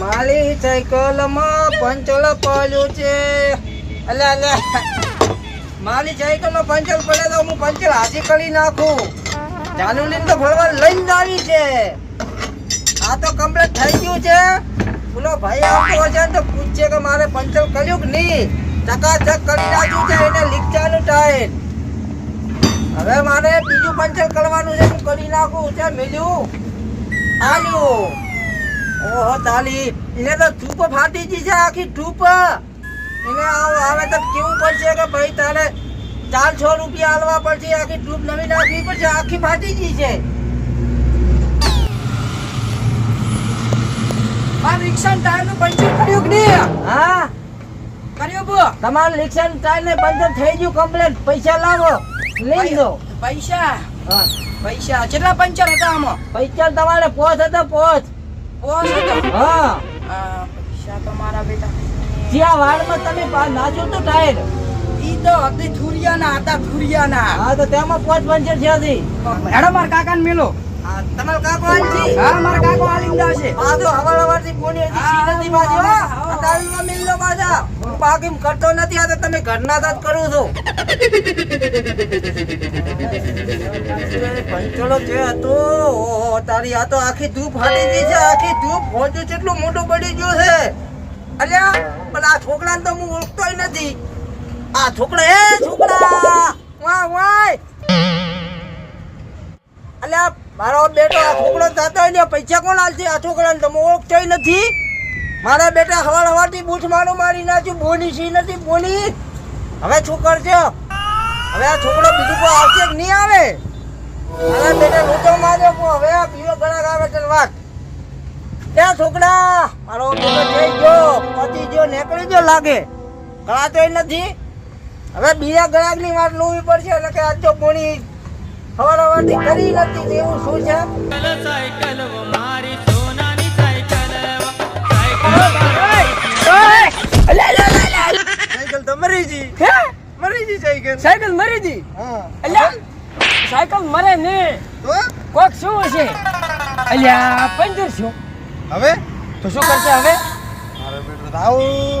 માલી સાયકલમાં પંચર પડ્યું છે. અલ્યા અલે માલી સાયકલમાં પંચર પડે તો હું પંચર હાજી કરી નાખું. જાનુલીન તો ભરવા લઈને આવી છે. આ તો કમ્પ્લીટ થઈ ગયું છે બોલો ભાઈ આવતો હશે તો પૂછશે કે મારે પંચર કર્યું કે નહીં? ચકાચક કરી નાખ્યું છે એને લીકચાનું ટાયર હવે મારે બીજું પંચર કરવાનું છે હું કરી નાખું છે મિલ્યું. આલ્યું. ઓહો તાલી. એને તો ધૂપ ફાટી ગઈ છે આખી ધૂપ. એને હવે તો કેવું પડશે કે ભાઈ તારે ચારસો રૂપિયા આલવા પડશે આખી ધૂપ નવી નાખવી પડશે આખી ફાટી ગઈ છે. ટાયરનું પંચર કર્યું કે નહીં? હા. કર્યું તમારું રિક્ષા ટાયર ને પંચર થઈ ગયું કમ્પ્લેટ. પૈસા લાવો. લઈ લો પૈસા? હા. પૈસા. કેટલા પંચર હતા આમાં? પૈસા તમારે પોચ હતો પોચ. પોસ હતો? હા. પૈસા તો મારા બેટા. જ્યાં વાળમાં તમે નાખ્યું તો ટાયર. ઈ તો હતી થુરિયાના હતા થુરિયાના હા તો તેમાં પોચ પંચર છે હજી. હેડો મારા કાકાને મેલો. હા તમારો કાકો આલજી હા મારા કાકો આલિંદા છે. આ તો હવાર હવારથી બોલી હતી, હા, સીધેથી બાજુ, હા, દારૂનો મિલ્લો પાછા. હું કરતો નથી, આ તો તમે ઘરના જ કરું છો. પંચોલો જે હતો તારી આ તો આખી ધૂપ હાલી ગઈ છે, આખી ધૂપ હોજો કેટલું મોટું પડી ગયું છે. અલ્યા પણ આ છોકરાને તો હું ઓળખતોય નથી. આ છોકરા, એ છોકરા, વાહ વાય અલ્યા, મારો બેટો આ છોકરો થતો હોય ને પૈસા કોણ આલશે આ છોકરાને તમે ઓળખતોય નથી. મારા બેટા હવાર હવારથી બૂથ મારું મારી નાખ્યું. બોની સી નથી, બોની. હવે શું કરજો? હવે આ છોકરો બીજું કોઈ આવશે કે નહીં આવે? મારા બેટા લોચો માર્યો પણ હવે આ પીવો ઘણા આવે છે વાત. ત્યાં છોકરા, મારો બેટો જઈ ગયો. પતી ગયો નીકળી ગયો લાગે. કળાતોય નથી. હવે બીજા ગ્રાહકની વાત લોવી પડશે, એટલે કે આજ તો બોની હવાર હવારથી કરી નથી એવું શું છે? સાયકલ તો મરી જી હે? મરી જી સાયકલ. સાયકલ મરી દી હા. અલ્યા સાયકલ મરે ને. તો? કોક શું હશે? અલ્યા પંચર શું? હવે? તો શું કરશે હવે? મારો બેટો તો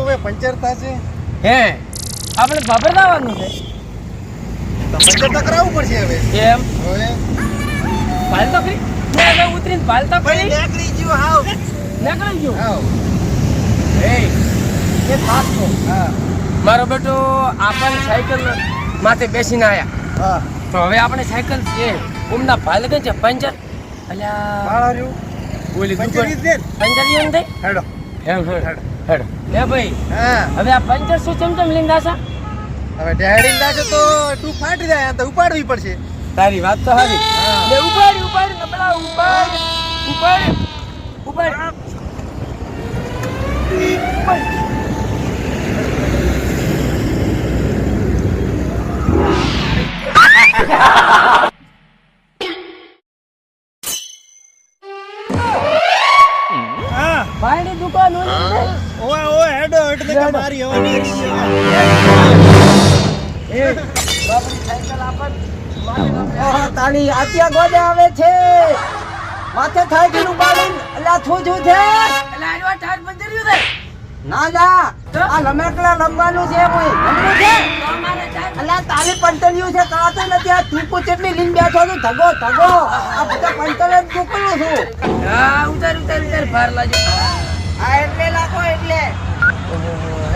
હવે પંચર થશે. હે આપણે બાબર લાવવાનું છે. તો પંચર તો કરાવવું પડશે હવે. કેમ હવે? તો કરી હવે ઉતરીને ભાલ તો કરી નીકળી ગયું હાવ. નીકળી હાવ. મારો બેટો આપણને સાયકલ માથે બેસીને આવ્યા હા. તો હવે આપણે સાયકલ છે ઉમના ભાઈ ગઈ છે પંચર અલ્યા બોલી પંચર હેડો. હેડ લે ભાઈ. હા. હવે આ પંચર શું ચમચમ લઈને દાસા હવે ડેડી દાખે તો તું ફાટી જાય તો ઉપાડવી પડશે. તારી વાત તો. લે ઉપાડ ઉપાડ નબળા ઉપાડ ઉપાડ ઉપાડ. ભાઈની દુકાન છે. ઓય ઓય હેડો એટલે કે. મારી હવે નીકળી એ બાપરી સાયકલ આપણ તાળી આત્યા ગોદે આવે છે માથે થાય કે ઉપાડીન અલ્યા છું છું છે એટલે આજવા ટાટ પંચર છે? ના જા આ લમેકલા રમવાનું છે કોઈ. રમવું છે? તો અમારે ટાટ અલ્યા તારી પંતલિયું છે કાતો નથી? આ તું ચટલી લીન બેઠો છું? ધગો ધગો. આ બધા પંતલ જ મોકલું છું. હા ઉતાર ઉતાર ઉતાર ભાર લાજો આ એટલે લાખો એટલે.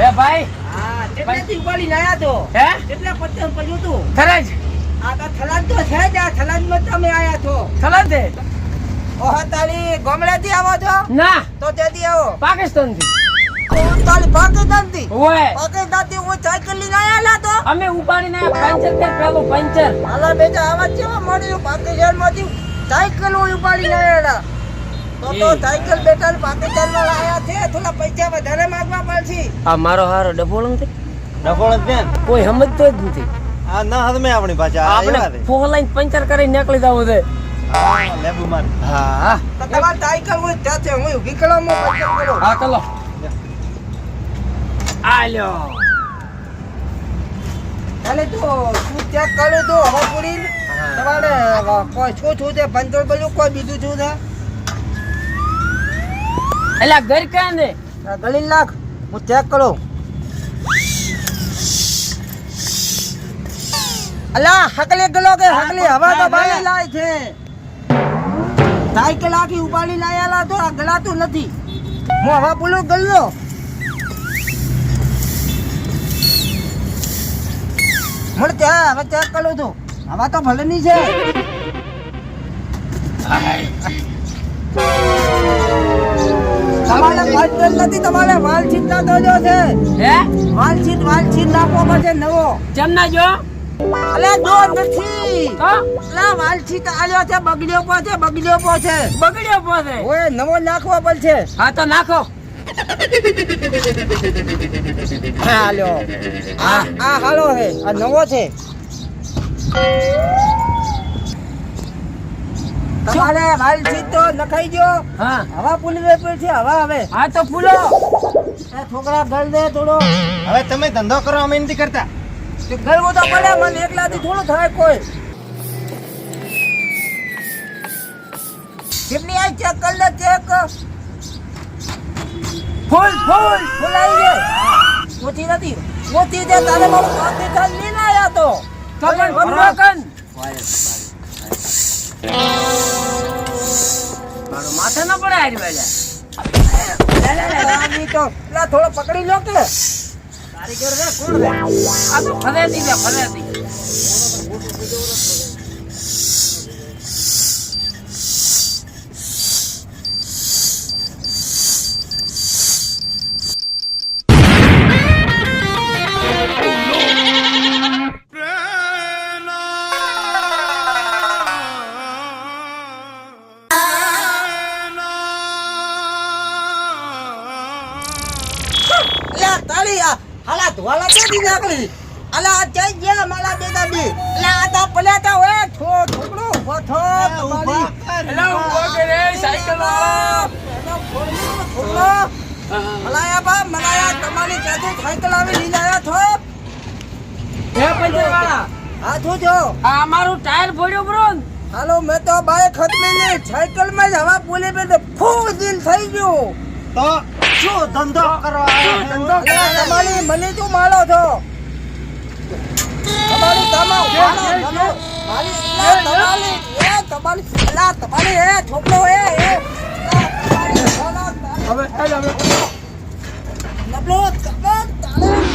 હે ભાઈ? હા તો હે? કેટલા પત્તર પડ્યું તું? થરાજ આ તો થલાદ તો છે જ આ થલાદમાં તમે આયા છો. થરાજ છે ઓહો તારી ગોમડેથી આવો છો? ના. તો ત્યાંથી આવો. પાકિસ્તાનથી પાકિસ્તાનથી? ઓય. પાકિસ્તાનથી હું સાયકલ લઈને આયા તો? અમે ઉપાડીને પંચર કર પેલું પંચર. હાલા બેટા આવા કેવા મળ્યું? પાકિસ્તાનમાંથી સાયકલ હું ઉપાડીને આયા તો તો સાયકલ બેટા પાકિસ્તાનમાં લાયા છે થોડા પૈસા વધારે માંગવા પડશે. આ મારો હારો ડબોળ છે ડબોળ જ કોઈ સમજતો જ નથી. આ ના હદમે આપણી પાછા આપણે લાઈન પંચર કરી નીકળી જવું છે. લેબુ માર હા. તો તમારી સાયકલ ત્યાં છે હું વિકળામાં પંચર કરો. હા ચલો આલ્યો. ચાલે તો તું ચેક કરું તો હવે પૂરી તમારે કોઈ શું છું? તે પંચોળ બોલ્યું કોઈ બીજું છે? એટલે ઘર ક્યાં ને આ ગળી નાખ. હું ચેક કરું. અલા હકલી ગલો કે હકલી? હવા તો બાળી લાય છે. સાયકલ આખી ઉપાડી લાયેલા તો આ ગળાતું નથી. હું હવા પુલું ગલ્લો મને ત્યાં હવે ચેક કરું છું. હવા તો ભલેની છે. તમારે કંટ્રોલ નથી તમારે વાલ છીટ નાખવો છે. હે? વાલ છીટ વાલ છીટ નાખવો પડશે નવો. જમના જો? અલે નથી. છીટ છે બગડ્યો પો છે બગડ્યો પો છે. બગડ્યો પોતે ઓય નવો નાખવા પડશે. હા તો નાખો. હા આ આ હાલો છે આ નવો છે. તમારે વાલ તો નખાઈ ગયો. હા. હવા પુલી છે હવા હવે. હા તો ફૂલો. છોકરા ગળ દે થોડો. હવે તમે ધંધો કરો અમે નથી કરતા. તે તો પડે મને એકલાથી થોડું થાય કોઈ. જેમની આ ચેક કર લે ચેક ફૂલ ફૂલ ફૂલ આવી ગઈ. ઓછી નથી ઓછી છે તારે મારું પાકિસ્તાન નહીં લાયા તો. તો પણ મારું માથે ન પડે હારી લા થોડો પકડી લો કે. કારીગર રે કોણ રે? હાલા ધોલા કેદી નાખલી અલા આ જઈ ગયા માલા બેટા બી લા આ તા પલ્યાતા હોય થો ઠોકડો ઊભો થો તમારી. એલા ઊભો. કરે સાયકલ વાળા. મલાયા બા મલાયા તમારી જાતે સાયકલ આવી લઈ આવ્યા છો. હે પંચર વાળા હા શું છો આ અમારું ટાયર ફોડ્યો બ્રો. હાલો મેં તો બાઈક ખતમી નહીં સાયકલમાં જ હવા બોલી બે ફૂલ દિલ થઈ ગયું. તો શું ધંધો કરવા તમારી મને શું માલો છો? તમારી તમા તમારી તમારી અલા, તમારી એ છોકરો એ હવે નબળો, તમે તારે-